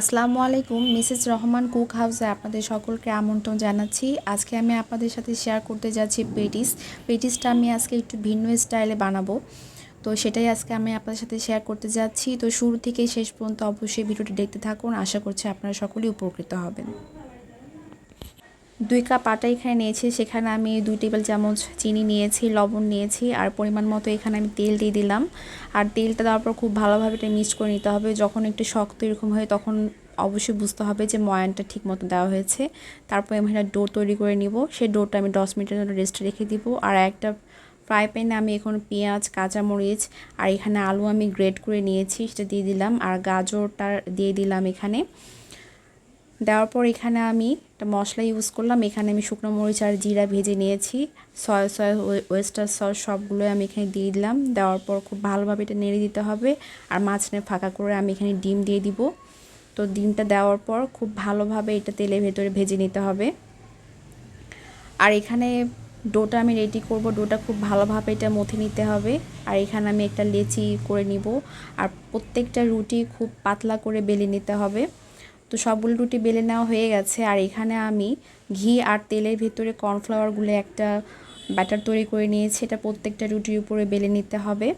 আসসালামু আলাইকুম, Mrs Rahman cook হাউসে আপনাদের সকলকে আমন্ত্রণ জানাচ্ছি। আজকে আমি আপনাদের সাথে শেয়ার করতে যাচ্ছি পেটিস পেটিসটা আমি আজকে একটু ভিন্ন স্টাইলে বানাবো। তো সেটাই আজকে আমি আপনাদের সাথে শেয়ার করতে যাচ্ছি। তো শুরু থেকে শেষ পর্যন্ত অবশ্যই ভিডিওটি দেখতে থাকুন। আশা করছি আপনারা সকলেই উপকৃত হবেন। দুই কাপ আটা এখানে নিয়েছি, সেখানে আমি দুই টেবিল চামচ চিনি নিয়েছি, লবণ নিয়েছি, আর পরিমাণ মতো এখানে আমি তেল দিয়ে দিলাম। আর তেলটা দেওয়ার পর খুব ভালোভাবে এটা মিক্স করে নিতে হবে। যখন একটু শক্ত এরকম হয়, তখন অবশ্যই বুঝতে হবে যে ময়ানটা ঠিক মতো দেওয়া হয়েছে। তারপর আমি একটা ডো তৈরি করে নিব। সেই ডোটা আমি দশ মিনিটের জন্য রেস্টে রেখে দিব। আর একটা ফ্রাই প্যানে আমি এখন পেঁয়াজ, কাঁচামরিচ, আর এখানে আলু আমি গ্রেড করে নিয়েছি, সেটা দিয়ে দিলাম। আর গাজরটা দিয়ে দিলাম এখানে। দেওয়ার পর এখানে আমি একটা মশলা ইউজ করলাম। এখানে আমি শুকনো মরিচ আর জিরা ভেজে নিয়েছি। সয়া সয়া ওয়েস্টার সস সবগুলোই আমি এখানে দিয়ে দিলাম। দেওয়ার পর খুব ভালোভাবে এটা নেড়ে দিতে হবে। আর মাঝখানে ফাঁকা করে আমি এখানে ডিম দিয়ে দিব। তো ডিমটা দেওয়ার পর খুব ভালোভাবে এটা তেলের ভেতরে ভেজে নিতে হবে। আর এখানে ডোটা আমি রেডি করব। ডোটা খুব ভালোভাবে এটা মথে নিতে হবে। আর এখানে আমি একটা লেচি করে নিব। আর প্রত্যেকটা রুটি খুব পাতলা করে বেলে নিতে হবে। তো সবগুলো রুটি বেলে নেওয়া হয়ে গেছে। আর এখানে আমি ঘি আর তেলের ভিতরে কর্নফ্লাওয়ারগুলো একটা ব্যাটার তৈরি করে নিয়েছি। এটা প্রত্যেকটা রুটির উপরে বেলে নিতে হবে।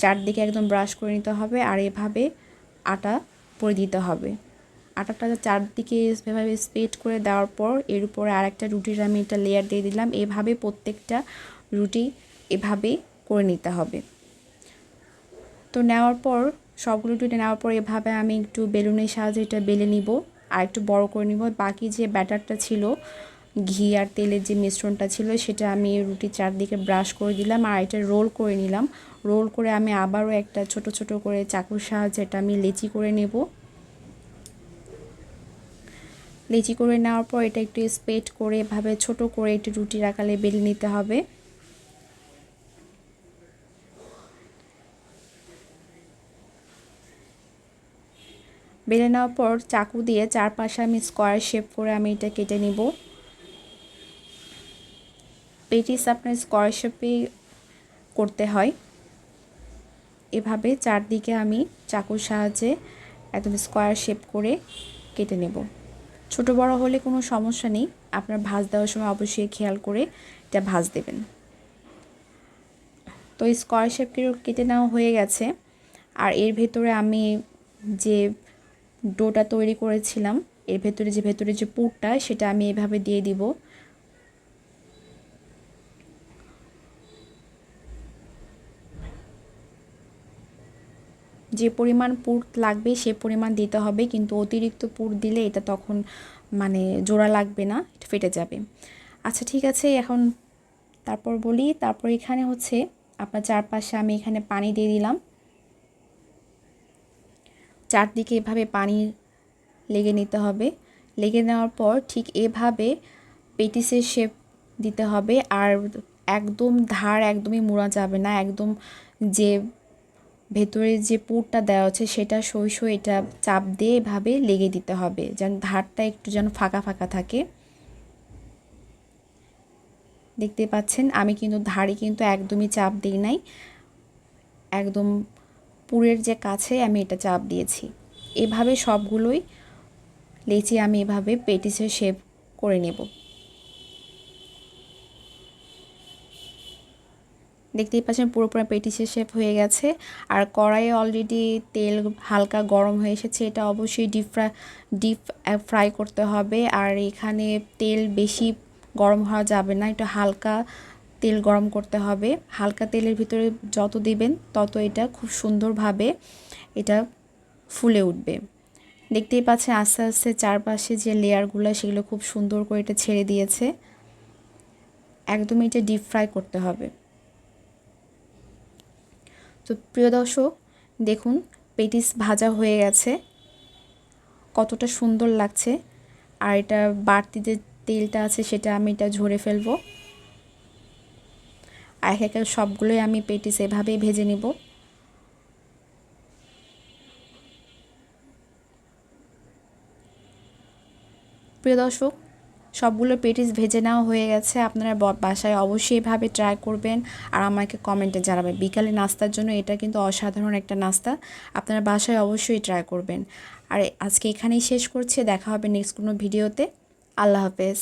চারদিকে একদম ব্রাশ করে নিতে হবে আর এভাবে আটা পরে দিতে হবে। আটাটা চারদিকে এভাবে স্প্রেড করে দেওয়ার পর এর উপরে আর একটা রুটির আমি একটা লেয়ার দিয়ে দিলাম। এভাবে প্রত্যেকটা রুটি এভাবে করে নিতে হবে। তো নেওয়ার পর সবগুলো টুটে নেওয়ার পর এভাবে আমি একটু বেলুনের সাহায্যে এটা বেলে নিব আর একটু বড় করে নিব। বাকি যে ব্যাটারটা ছিল, ঘি আর তেলের যে মিশ্রণটা ছিল, সেটা আমি রুটি চারদিকে ব্রাশ করে দিলাম আর এটা রোল করে নিলাম। রোল করে আমি আবারও একটা ছোট ছোট করে চাকুর সাহায্যে এটা আমি লেচি করে নেব। লেচি করে নেওয়ার পর এটা একটু স্প্রেড করে এভাবে ছোট করে একটু রুটির আকালে বেলে নিতে হবে। বেলে নেওয়ার পর চাকু দিয়ে চারপাশে আমি স্কোয়ার শেপ করে আমি এটা কেটে নিব। পেটিস আপনার স্কোয়ার শেপে করতে হয়। এভাবে চারদিকে আমি চাকুর সাহায্যে একদম স্কোয়ার শেপ করে কেটে নেব। ছোট বড় হলে কোনো সমস্যা নেই। আপনার ভাজ দেওয়ার সময় অবশ্যই খেয়াল করে এটা ভাজ দেবেন। তো স্কোয়ার শেপ কেটে নেওয়া হয়ে গেছে। আর এর ভেতরে আমি যে ডোটা তৈরি করেছিলাম। এর ভেতরে যে ভেতরে যে পুরটা, সেটা আমি এভাবে দিয়ে দিব। যে পরিমাণ পুর লাগবে, সে পরিমাণ দিতে হবে, কিন্তু অতিরিক্ত পুর দিলে এটা তখন মানে জোড়া লাগবে না, এটা ফেটে যাবে। আচ্ছা ঠিক আছে, এখন তারপর বলি, তারপর এখানে হচ্ছে আপনার চারপাশে আমি এখানে পানি দিয়ে দিলাম। চারদিকে এভাবে পানি লেগে নিতে হবে। লেগে নেওয়ার পর ঠিক এভাবে পেটিসের শেপ দিতে হবে আর একদম ধার একদমই মোড়া যাবে না। একদম যে ভেতরে যে পুরটা দেওয়া আছে সেটা সই সই এটা চাপ দিয়ে এভাবে লেগে দিতে হবে। যেন ধারটা একটু যেন ফাঁকা ফাঁকা থাকে। দেখতে পাচ্ছেন আমি কিন্তু ধারে কিন্তু একদমই চাপ দিই নাই। একদম পুরের যে কাছে আমি এটা চাপ দিয়েছি। এভাবে সবগুলোই লেচি আমি এভাবে পেটিসে শেপ করে নেব। দেখতেই পাচ্ছেন পুরোপুরি পেটিসের শেপ হয়ে গেছে। আর কড়াইয়ে অলরেডি তেল হালকা গরম হয়ে এসেছে। এটা অবশ্যই ডিপ ফ্রাই ডিপ ফ্রাই করতে হবে। আর এখানে তেল বেশি গরম হওয়া যাবে না। একটু হালকা তেল গরম করতে হবে। হালকা তেলের ভিতরে যত দিবেন, তত এটা খুব সুন্দরভাবে এটা ফুলে উঠবে। দেখতেই পাচ্ছেন আস্তে আস্তে চারপাশে যে লেয়ারগুলো, সেগুলো খুব সুন্দর করে এটা ছেড়ে দিয়েছে। একদমই এটা ডিপ ফ্রাই করতে হবে। তো প্রিয় দর্শক, দেখুন, পেটিস ভাজা হয়ে গেছে। কতটা সুন্দর লাগছে। আর এটা বাড়তি যে তেলটা আছে, সেটা আমি এটা ঝরে ফেলব। এক এক সবগুলোই আমি পেটিস এভাবেই ভেজে নিব। প্রিয় দর্শক, সবগুলো পেটিস ভেজে নেওয়া হয়ে গেছে। আপনারা বাসায় অবশ্যই এভাবে ট্রাই করবেন। আর আমাকে কমেন্টে জানাবেন। বিকালে নাস্তার জন্য এটা কিন্তু অসাধারণ একটা নাস্তা। আপনারা বাসায় অবশ্যই ট্রাই করবেন। আর আজকে এখানেই শেষ করছি। দেখা হবে নেক্সট কোনো ভিডিওতে আল্লাহ হাফেজ।